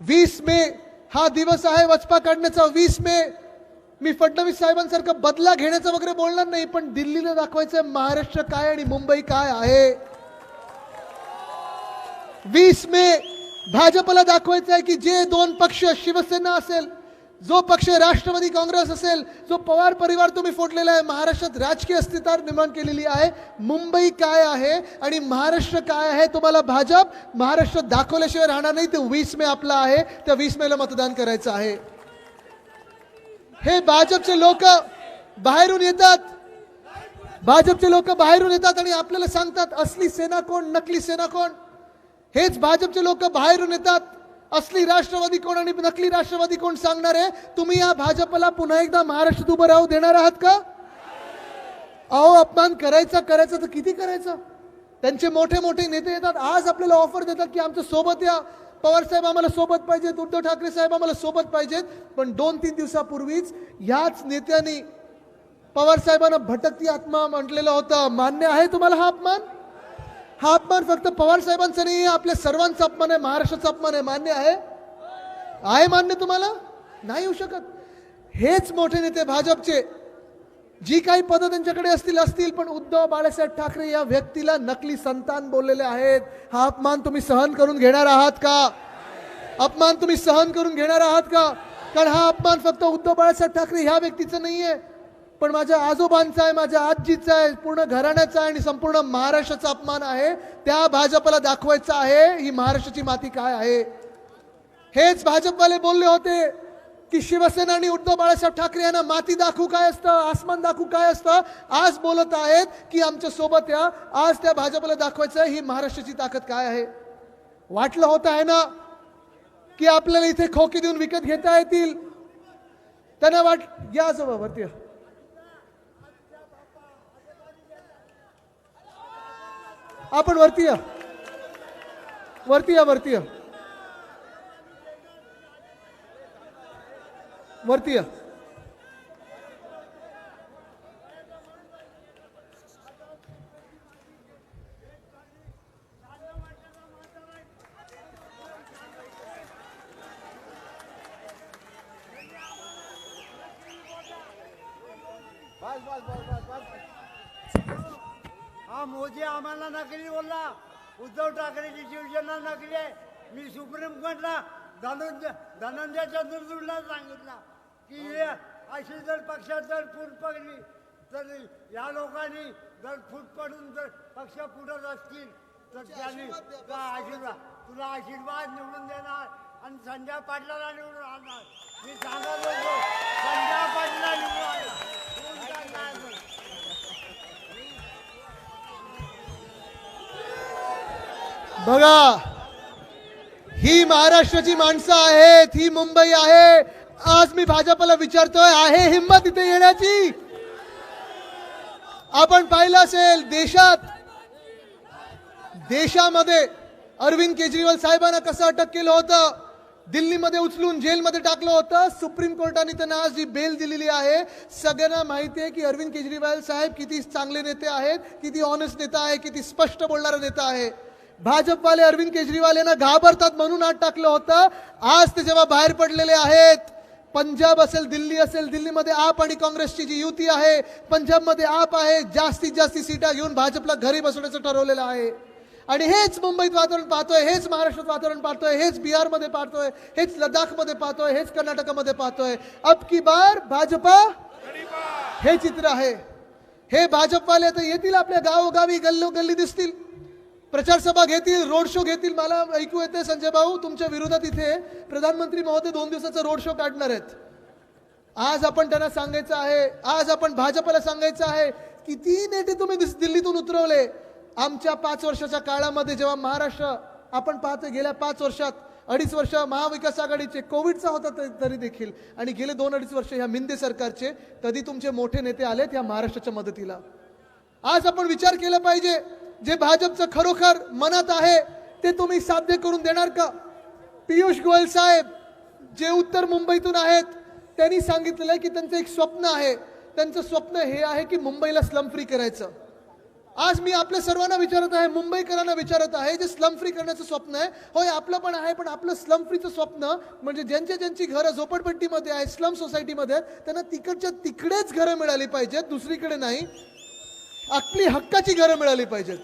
वीस मे हा दिवस आहे वचपा काढण्याचा. वीस मे मी फडणवीस साहेबांसारखा बदला घेण्याचं वगैरे बोलणार नाही पण दिल्लीला दाखवायचं महाराष्ट्र काय आणि मुंबई काय आहे. वीस मे भाजपला दाखवायचं आहे की जे दोन पक्ष शिवसेना असेल जो पक्ष राष्ट्रवादी काँग्रेस असेल जो पवार परिवार तुम्ही फोडलेला आहे महाराष्ट्रात राजकीय अस्तित्व निर्माण केलेली आहे मुंबई काय आहे आणि महाराष्ट्र काय आहे तुम्हाला भाजप महाराष्ट्र दाखवल्याशिवाय राहणार नाही ते वीस मे आपला आहे त्या वीस मेला मतदान करायचं आहे. हे भाजपचे लोक बाहेरून येतात. भाजपचे लोक बाहेरून येतात आणि आपल्याला सांगतात असली सेना कोण नकली सेना कोण? हेच भाजपचे लोक बाहेरून येतात. असली राष्ट्रवादी कोण आणि नकली राष्ट्रवादी कोण सांगणार आहे? तुम्ही या भाजपला पुन्हा एकदा महाराष्ट्रात उभं राहू देणार आहात का? अहो अपमान करायचा करायचा तर किती करायचं? त्यांचे मोठे मोठे नेते येतात. आज आपल्याला ऑफर देतात की आमच्यासोबत या. पवार साहेब आम्हाला सोबत पाहिजेत उद्धव ठाकरे साहेब आम्हाला सोबत पाहिजेत. पण दोन तीन दिवसापूर्वीच ह्याच नेत्यांनी पवार साहेबांना भटकती आत्मा म्हटलेलं होतं. मान्य आहे तुम्हाला हा अपमान? हा अपमान फक्त पवार साहेबांचा नाही आहे, आपल्या सर्वांचा अपमान आहे महाराष्ट्राचा अपमान आहे. मान्य आहे? आहे मान्य तुम्हाला? नाही येऊ शकत. हेच मोठे नेते भाजपचे. जी काही पदं त्यांच्याकडे असतील असतील पण उद्धव बाळासाहेब ठाकरे या व्यक्तीला नकली संतान बोललेले आहेत. हा अपमान तुम्ही सहन करून घेणार आहात का? अपमान तुम्ही सहन करून घेणार आहात का? कारण हा अपमान फक्त उद्धव बाळासाहेब ठाकरे ह्या व्यक्तीचा आहे पण माझ्या आजोबांचा आहे माझ्या आजीचा आहे पूर्ण घराण्याचा आहे आणि संपूर्ण महाराष्ट्राचा अपमान आहे. त्या भाजपला दाखवायचं आहे ही महाराष्ट्राची माती काय आहे? हेच भाजपवाले बोलले होते की शिवसेना आणि उद्धव बाळासाहेब ठाकरे यांना माती दाखवू काय असतं आसमान दाखवू काय असतं? आज बोलत आहेत की आमच्यासोबत या आज त्या भाजपला दाखवायचं आहे ही महाराष्ट्राची ताकद काय आहे? वाटलं होतं आहे ना की आपल्याला इथे खोकी देऊन विकत घेता येतील? त्यांना वाट या जवळ वरती या. आपण वरती या. वरती या वरती या. वरती या. मी सुप्रीम कोर्टला धनंजय धनंजय चंद्रचूडला सांगितलं की हे अशी जर पक्षात जर फूट पडली तर या लोकांनी जर फूट पडून जर पक्ष फुटत असतील तर त्यांनी तुला आशीर्वाद तुला आशीर्वाद निवडून देणार आणि संजय पाटलाला निवडून आणणार. मी सांगत होतो संजय पाटला निवडून आणणार. बघा ही महाराष्ट्राची माणसं आहेत ही मुंबई आहे. आज मी भाजपला विचारतोय आहे हिंमत इथे येण्याची? आपण पाहिलं असेल देशात देशामध्ये अरविंद केजरीवाल साहेबांना कसं अटक केलं होतं? दिल्लीमध्ये उचलून जेलमध्ये टाकलं होतं. सुप्रीम कोर्टाने त्यांना आज जी बेल दिलेली आहे सगळ्यांना माहिती आहे की अरविंद केजरीवाल साहेब किती चांगले नेते आहेत किती ऑनेस्ट नेता आहे किती स्पष्ट बोलणारा नेता आहे. भाजपवाले अरविंद केजरीवाल यांना घाबरतात म्हणून आत टाकलं होतं. आज ते जेव्हा बाहेर पडलेले आहेत पंजाब असेल दिल्ली असेल दिल्लीमध्ये आप आणि काँग्रेसची जी युती आहे पंजाबमध्ये आप आहे जास्तीत जास्त सीटा घेऊन भाजपला घरी बसवण्याचं ठरवलेलं आहे. आणि हेच मुंबईत वातावरण पाहतोय हेच महाराष्ट्रात वातावरण पाहतोय हेच बिहारमध्ये पाहतोय हेच लडाखमध्ये पाहतोय हेच कर्नाटकामध्ये पाहतोय. अब की बार भाजपा हे चित्र आहे. हे भाजपवाले तर येतील आपल्या गावोगावी गल्लो गल्ली दिसतील. प्रचारसभा घेतील रोड शो घेतील. मला ऐकू येते संजय भाऊ तुमच्या विरोधात इथे प्रधानमंत्री महोदय दोन दिवसाचा रोड शो काढणार आहेत. आज आपण त्यांना सांगायचं आहे आज आपण भाजपला सांगायचं आहे किती नेते तुम्ही दिस- दिल्लीतून उतरवले? आमच्या पाच वर्षाच्या काळामध्ये जेव्हा महाराष्ट्र आपण पाहतो गेल्या पाच वर्षात अडीच वर्ष महाविकास आघाडीचे कोविडचा होता तरी देखील आणि गेले दोन अडीच वर्ष ह्या मिंदे सरकारचे तरी तुमचे मोठे नेते आलेत ह्या महाराष्ट्राच्या मदतीला. आज आपण विचार केला पाहिजे जे भाजपचं खरोखर मनात आहे ते तुम्ही साध्य करून देणार का? पियुष गोयल साहेब जे उत्तर मुंबईतून आहेत त्यांनी सांगितलेलं आहे की त्यांचं एक स्वप्न आहे. त्यांचं स्वप्न हे आहे की मुंबईला स्लम फ्री करायचं. आज मी आपल्या सर्वांना विचारत आहे मुंबईकरांना विचारत आहे जे स्लम फ्री करण्याचं स्वप्न आहे होय आपलं पण आहे पण आपलं स्लम फ्रीचं स्वप्न म्हणजे ज्यांच्या ज्यांची घरं झोपडपट्टीमध्ये आहे स्लम सोसायटीमध्ये आहेत त्यांना तिकडच्या तिकडेच घरं मिळाली पाहिजेत दुसरीकडे नाही. आपली हक्काची घरं मिळाली पाहिजेत.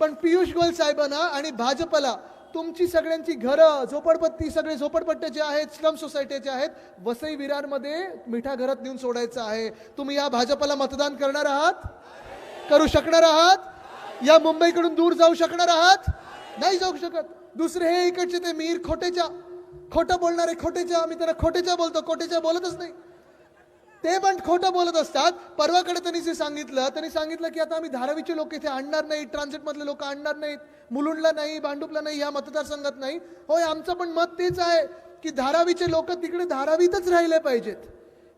पण पियुष गोयल साहेबांना आणि भाजपला तुमची सगळ्यांची घरं झोपडपट्टी सगळे झोपडपट्ट्याचे आहेत स्लम सोसायटीचे आहेत वसई विरारमध्ये मिठा घरात नेऊन सोडायचं आहे. तुम्ही या भाजपला मतदान करणार आहात? करू शकणार आहात? या मुंबईकडून दूर जाऊ शकणार आहात? नाही जाऊ शकत. दुसरे हे इकडचे ते मीर खोटेच्या खोटं बोलणारे खोटेच्या मी त्यांना खोटेच्या बोलतो खोटेच्या बोलतच नाही. ते पण खोटं बोलत असतात. परवाकडे त्यांनी जे सांगितलं त्यांनी सांगितलं की आता आम्ही धारावीचे लोक इथे आणणार नाहीत ट्रान्झिटमधले लोक आणणार नाहीत मुलुंडला नाही भांडुपला नाही या मतदारसंघात नाही. होय आमचं पण मत तेच आहे की धारावीचे लोक तिकडे धारावीतच राहिले पाहिजेत.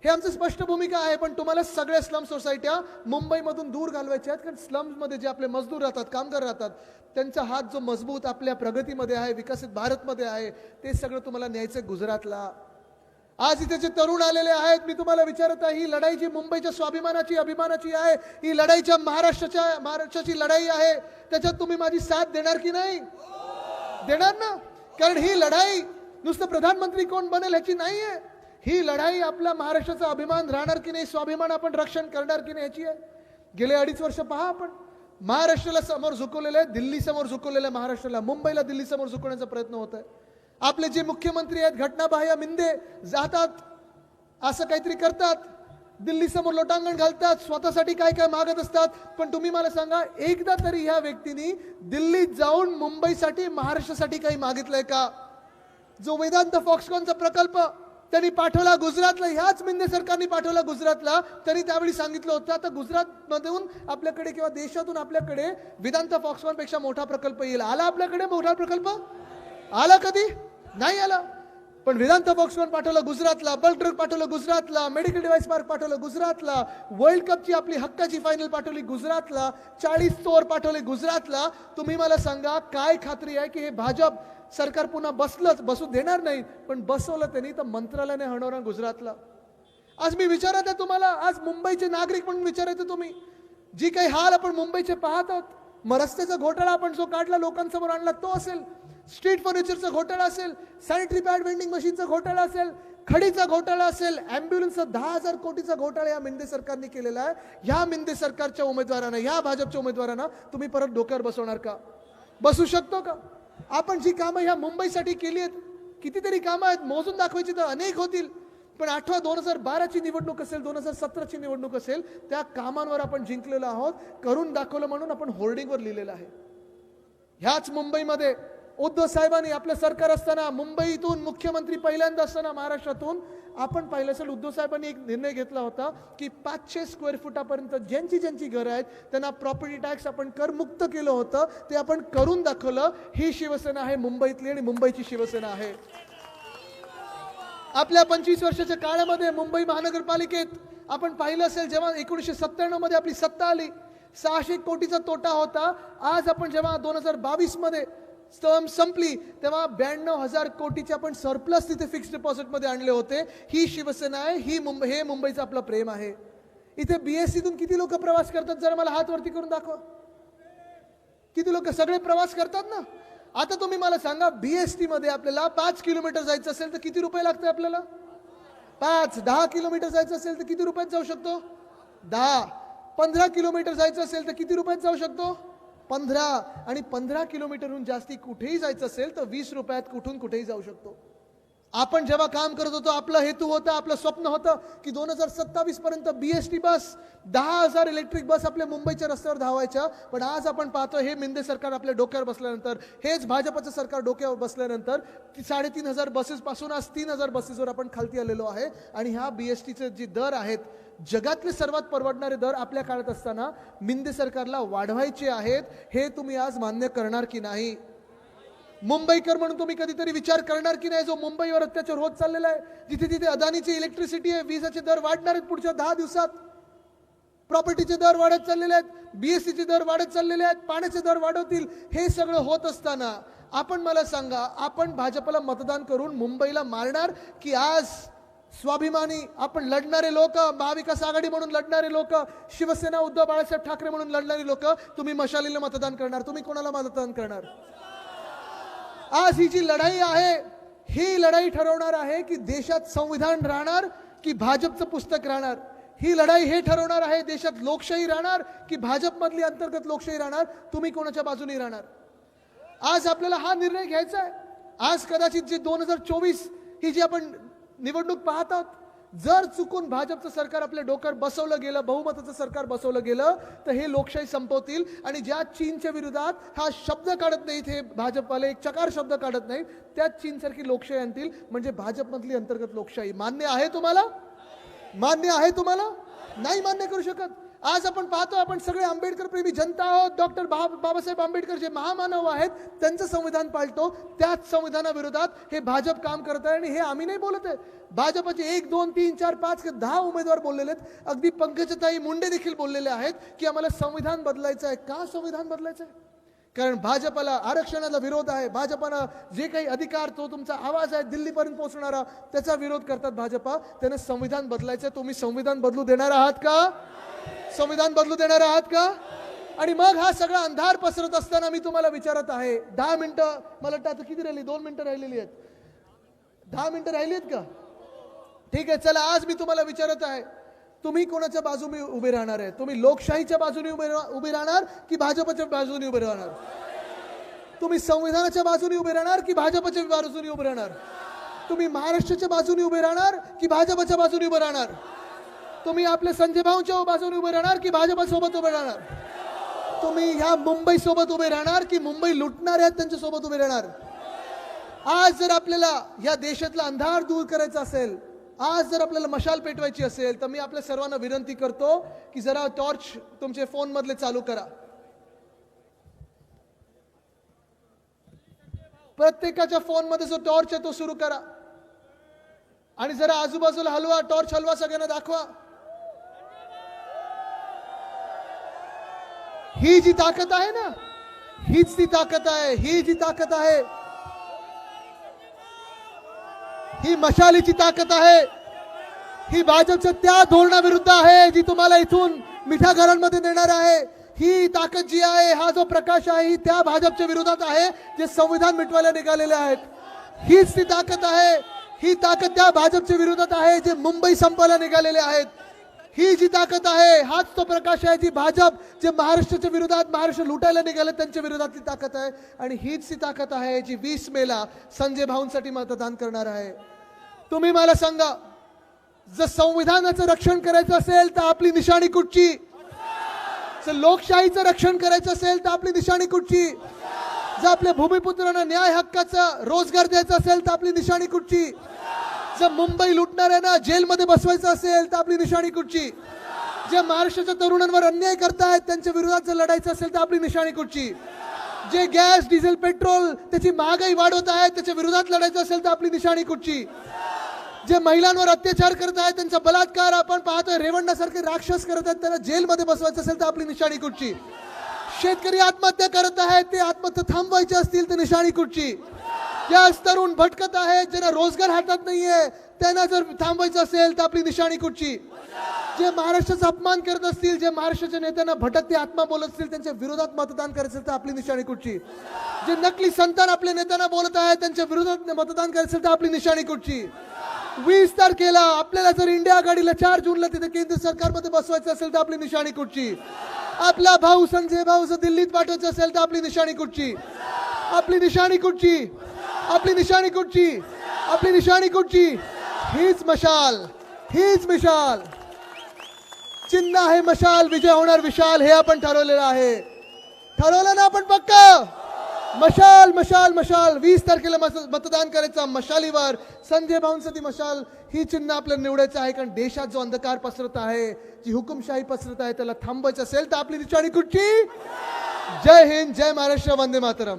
हे आमचं स्पष्ट भूमिका आहे पण तुम्हाला सगळ्या स्लम सोसायट्या मुंबईमधून दूर घालवायच्या आहेत कारण स्लम्समध्ये जे आपले मजदूर राहतात कामगार राहतात त्यांचा हात जो मजबूत आपल्या प्रगतीमध्ये आहे विकसित भारतमध्ये आहे ते सगळं तुम्हाला न्यायचं गुजरातला. आज इथे जे तरुण आलेले आहेत मी तुम्हाला विचारत आहे ही लढाई जी मुंबईच्या स्वाभिमानाची अभिमानाची आहे ही लढाईच्या महाराष्ट्राच्या महाराष्ट्राची लढाई आहे त्याच्यात तुम्ही माझी साथ देणार की नाही? देणार ना? कारण ही लढाई नुसतं प्रधानमंत्री कोण बनेल ह्याची नाही आहे ही लढाई आपला महाराष्ट्राचा अभिमान राहणार की नाही स्वाभिमान आपण रक्षण करणार की नाही ह्याची आहे? गेले अडीच वर्ष पहा आपण. महाराष्ट्राला समोर झुकवलेलं आहे दिल्ली समोर झुकवलेलं आहे महाराष्ट्राला मुंबईला दिल्ली समोर झुकवण्याचा प्रयत्न होत आहे आपले जे मुख्यमंत्री आहेत घटनाबाह्य मिंदे जातात असं काहीतरी करतात दिल्ली समोर लोटांगण घालतात स्वतःसाठी काय काय मागत असतात. पण तुम्ही मला सांगा एकदा तरी ह्या व्यक्तीने दिल्लीत जाऊन मुंबईसाठी महाराष्ट्रासाठी काही मागितलंय का? जो वेदांत फॉक्सकॉनचा प्रकल्प त्यांनी पाठवला गुजरातला ह्याच मिंदे सरकारने पाठवला गुजरातला त्यांनी त्यावेळी सांगितलं होतं आता गुजरातमधून आपल्याकडे किंवा देशातून आपल्याकडे वेदांत फॉक्सकॉनपेक्षा मोठा प्रकल्प येईल. आला आपल्याकडे मोठा प्रकल्प? आला कधी? नाही आला. पण वेदांत बॉक्सवर पाठवलं गुजरातला बल्क ड्रग पाठवलं गुजरातला मेडिकल डिव्हाइस पार्क पाठवलं गुजरातला वर्ल्ड कपची आपली हक्काची फायनल पाठवली गुजरातला चाळीस चोर पाठवले गुजरातला. तुम्ही मला सांगा काय खात्री आहे की हे भाजप सरकार पुन्हा बसलंच बसू देणार नाही पण बसवलं त्यांनी तर मंत्रालयाने हणवणार गुजरातला. आज मी विचारत आहे तुम्हाला आज मुंबईचे नागरिक म्हणून विचारायचं तुम्ही. जी काही हाल आपण मुंबईचे पाहतात आहोत मग रस्त्याचा घोटाळा आपण जो काढला लोकांसमोर आणला तो असेल. स्ट्रीट फर्निचरचा घोटाळा असेल सॅनिटरी पॅड वेंडिंग मशीनचा घोटाळा असेल खडीचा घोटाळा असेल ॲम्ब्युलन्सचा दहा हजार कोटीचा घोटाळा या मिंदे सरकारने केलेला आहे. ह्या मिंदे सरकारच्या उमेदवारांना ह्या भाजपच्या उमेदवारांना तुम्ही परत डोक्यावर बसवणार का? बसू शकतो का? आपण जी कामं ह्या मुंबईसाठी केली आहेत कितीतरी कामं आहेत मोजून दाखवायची तर अनेक होतील. पण आठवा दोन हजार बाराची निवडणूक असेल दोन हजार सतराची निवडणूक असेल त्या कामांवर आपण जिंकलेलो आहोत. करून दाखवलं म्हणून आपण होर्डिंगवर लिहिलेलं आहे. ह्याच मुंबईमध्ये उद्धव साहेबांनी आपलं सरकार असताना मुंबईतून मुख्यमंत्री पहिल्यांदा असताना महाराष्ट्रातून आपण पाहिलं असेल उद्धव साहेबांनी एक निर्णय घेतला होता की पाचशे स्क्वेअर फुटापर्यंत ज्यांची ज्यांची घरं आहेत त्यांना प्रॉपर्टी टॅक्स आपण करमुक्त केलं होतं ते आपण करून दाखवलं. ही शिवसेना आहे मुंबईतली आणि मुंबईची शिवसेना आहे. आपल्या पंचवीस वर्षाच्या काळामध्ये मुंबई महानगरपालिकेत आपण पाहिलं असेल जेव्हा एकोणीसशे सत्त्याण्णवमध्ये आपली सत्ता आली सहाशे कोटीचा तोटा होता. आज आपण जेव्हा दोन हजार बावीस स्टर्म संपली. तेव्हा ब्याण्णव हजार कोटीचे आपण सरप्लस तिथे फिक्स डिपॉझिटमध्ये आणले होते. ही शिवसेना आहे ही मुंबई हे मुंबईचं आपलं प्रेम आहे. इथे बीएससीतून किती लोक प्रवास करतात? जरा मला हात वरती करून दाखवा. किती लोक? सगळे प्रवास करतात ना? आता तुम्ही मला सांगा बीएसटी मध्ये आपल्याला पाच किलोमीटर जायचं असेल तर किती रुपये लागते आपल्याला? पाच दहा किलोमीटर जायचं असेल तर किती रुपयात जाऊ शकतो? दहा. पंधरा किलोमीटर जायचं असेल तर किती रुपयात जाऊ शकतो? पंधरा आणि पंधरा किलोमीटरहून जास्ती कुठेही जायचं असेल तर वीस रुपयात कुठून कुठेही जाऊ शकतो. आपण जेव्हा काम करत होतो आपलं हेतू होतं आपलं स्वप्न होतं की दोन हजार सत्तावीस पर्यंत टी बस दहा हजार इलेक्ट्रिक बस आपल्या मुंबईच्या रस्त्यावर धावायच्या. पण आज आपण पाहतो हे मिंदे सरकार आपल्या डोक्यावर बसल्यानंतर हेच भाजपचं सरकार डोक्यावर बसल्यानंतर ती साडेतीन हजार बसेसपासून आज तीन हजार बसेसवर आपण खालती आलेलो आहे. आणि ह्या बी एस टीचे जे दर आहेत जगातले सर्वात परवडणारे दर आपल्या काळात असताना मिंदे सरकारला वाढवायचे आहेत. हे तुम्ही आज मान्य करणार की नाही? मुंबईकर म्हणून तुम्ही कधीतरी विचार करणार की नाही? जो मुंबईवर अत्याचार होत चाललेला आहे जिथे तिथे अदानीची इलेक्ट्रिसिटी आहे विजाचे दर वाढणार आहेत पुढच्या दहा दिवसात. प्रॉपर्टीचे दर वाढत चाललेले आहेत बीएससीचे दर वाढत चाललेले आहेत पाण्याचे दर वाढवतील हे सगळं होत असताना आपण मला सांगा आपण भाजपला मतदान करून मुंबईला मारणार की आज स्वाभिमानी आपण लढणारे लोक महाविकास आघाडी म्हणून लढणारे लोक शिवसेना उद्धव बाळासाहेब ठाकरे म्हणून लढणारे लोक तुम्ही मशालीला मतदान करणार तुम्ही कोणाला मतदान करणार? आज ही जी लढाई आहे ही लढाई ठरवणार आहे की देशात संविधान राहणार की भाजपचं पुस्तक राहणार? ही लढाई हे ठरवणार आहे देशात लोकशाही राहणार की भाजपमधली अंतर्गत लोकशाही राहणार? तुम्ही कोणाच्या बाजूने राहणार? आज आपल्याला हा निर्णय घ्यायचा आहे. आज कदाचित जे दोन हजार चोवीस ही जी आपण निवडणूक पाहत आहोत जर चुकून भाजपचं सरकार आपल्या डोक्यावर बसवलं गेलं बहुमताचं सरकार बसवलं गेलं तर हे लोकशाही संपवतील. आणि ज्या चीनच्या विरोधात हा शब्द काढत नाहीत हे भाजपवाले एक चकार शब्द काढत नाहीत त्याच चीनसारखी लोकशाही आणतील. म्हणजे भाजपमधली अंतर्गत लोकशाही मान्य आहे तुम्हाला? मान्य आहे तुम्हाला? नाही मान्य करू शकत. आज आपण पाहतो आपण सगळे आंबेडकर प्रेमी जनता आहोत. डॉक्टर बाबासाहेब आंबेडकर जे महामानव आहेत. त्यांचं संविधान पाळतो. त्याच संविधानाविरोधात हे भाजप काम करत आहे आणि हे आम्ही नाही बोलत आहे. भाजपचे एक दोन तीन चार पाच दहा उमेदवार बोललेले आहेत. अगदी पंकजताई मुंडे देखील बोललेले आहेत की आम्हाला संविधान बदलायचं आहे. का संविधान बदलायचं आहे? कारण भाजपला आरक्षणाला विरोध आहे. भाजपानं जे काही अधिकार तो तुमचा आवाज आहे दिल्लीपर्यंत पोहोचणारा त्याचा विरोध करतात भाजपा. त्यांना संविधान बदलायचं तुम्ही संविधान बदलू देणार आहात का? संविधान बदलू देणार आहात का? आणि मग हा सगळा अंधार पसरत असताना मी तुम्हाला विचारत आहे दहा मिनिटं मला वाटतं आता किती राहिली? दोन मिनिटं राहिलेली आहेत. दहा मिनिटं राहिली आहेत का? ठीक आहे चला आज मी तुम्हाला विचारत आहे तुम्ही कोणाच्या बाजूने उभे राहणार आहे? तुम्ही लोकशाहीच्या बाजूने उभे रा- उभे राहणार की भाजपच्या बाजूने उभे राहणार? तुम्ही संविधानाच्या बाजूने उभे राहणार की भाजपच्या बाजूने उभे राहणार? तुम्ही महाराष्ट्राच्या बाजूने उभे राहणार की भाजपच्या बाजूने उभे राहणार? तुम्ही आपल्या संजय भाऊंच्या बाजूने उभे राहणार की भाजपसोबत उभे राहणार? तुम्ही ह्या मुंबई सोबत उभे राहणार की मुंबई लुटणार आहेत त्यांच्यासोबत उभे राहणार? आज जर आपल्याला या देशातला अंधार दूर करायचा असेल आज जर आपल्याला मशाल पेटवायची असेल तर मी आपल्या सर्वांना विनंती करतो की जरा टॉर्च तुमचे फोन मधले चालू करा. प्रत्येकाच्या फोनमध्ये जो टॉर्च आहे तो सुरू करा. आणि जरा आजूबाजूला हलवा टॉर्च हलवा सगळ्यांना दाखवा. ही जी ताकद आहे ना हीच ती ताकद आहे ही जी ताकद आहे ही मशालीची ताकद आहे ही भाजपच्या त्या धोरणाविरुद्ध आहे जी तुम्हाला इथून मिठा घरांमध्ये नेणार आहे. ही ताकद जी आहे हा जो प्रकाश आहे ही त्या भाजपच्या विरोधात आहे जे संविधान मिटवायला निघालेले आहेत. हीच ती ताकद आहे ही ताकद त्या भाजपच्या विरोधात आहे जे मुंबई संपायला निघालेले आहेत. ही जी ताकद आहे हाच तो प्रकाश आहे जी भाजप जे महाराष्ट्राच्या विरोधात महाराष्ट्र लुटायला निघाले त्यांच्या विरोधातली ताकद आहे. आणि हीच ती ताकद आहे जी वीस मेला संजय भाऊंसाठी मतदान करणार आहे. तुम्ही मला सांगा जर संविधानाचं रक्षण करायचं असेल तर आपली निशाणी कुठची? जर लोकशाहीचं रक्षण करायचं असेल तर आपली निशाणी कुठची? जर आपल्या भूमिपुत्रांना न्याय हक्काचा रोजगार द्यायचा असेल तर आपली निशाणी कुठची? जर मुंबई लुटणाऱ्यांना जेलमध्ये बसवायचं असेल तर आपली निशाणी कुठची? जे महाराष्ट्राच्या तरुणांवर अन्याय करतायत त्यांच्या विरोधात जर लढायचं असेल तर आपली निशाणी कुठची? जे गॅस डिझेल पेट्रोल त्याची महागाई वाढवत आहेत त्याच्या विरोधात लढायचं असेल तर आपली निशाणी कुठची? जे महिलांवर अत्याचार करत आहेत त्यांचा बलात्कार आपण पाहतोय रेवंडासारखे राक्षस करत आहेत त्यांना जेलमध्ये बसवायचं असेल तर आपली निशाणी कुठची? शेतकरी आत्महत्या करत आहेत ते आत्महत्या थांबवायचे असतील तर निशाणी कुठची? या तरुण भटकत आहे ज्यांना रोजगार हातात नाहीये त्यांना जर थांबवायचं असेल तर आपली निशाणी कुठची? जे महाराष्ट्राचा अपमान करत असतील जे महाराष्ट्राच्या नेत्यांना भटकते आत्मा बोलत असतील त्यांच्या विरोधात मतदान करायचं असेल तर आपली निशाणी कुठची? जे नकली संतान आपल्या नेत्यांना बोलत आहे त्यांच्या विरोधात मतदान करायचं असेल तर आपली निशाणी कुठची? वीस तारखेला आपल्याला जर इंडिया आघाडीला चार जूनला तिथे केंद्र सरकारमध्ये बसवायचं असेल तर आपली निशाणी कुठची? आपला भाऊ संजय भाऊ जर दिल्लीत पाठवायचं असेल तर आपली निशाणी कुठची? आपली निशाणी कुठची? आपली निशाणी कुठची आपली निशाणी कुठची हीच मशाल. हीच मिशाल. चिन्ह आहे मशाल विजय होणार विशाल हे आपण ठरवलेलं आहे. ठरवलं ना आपण पक्क? मशाल मशाल मशाल. वीस तारखेला मतदान करायचं मशालीवर. संजय भाऊंसाठी मशाल. ही चिन्ह आपल्याला निवडायचं आहे कारण देशात जो अंधकार पसरत आहे जी हुकुमशाही पसरत आहे त्याला थांबवायचं असेल तर आपली निशाणी कुठची जय हिंद जय महाराष्ट्र वंदे मातरम.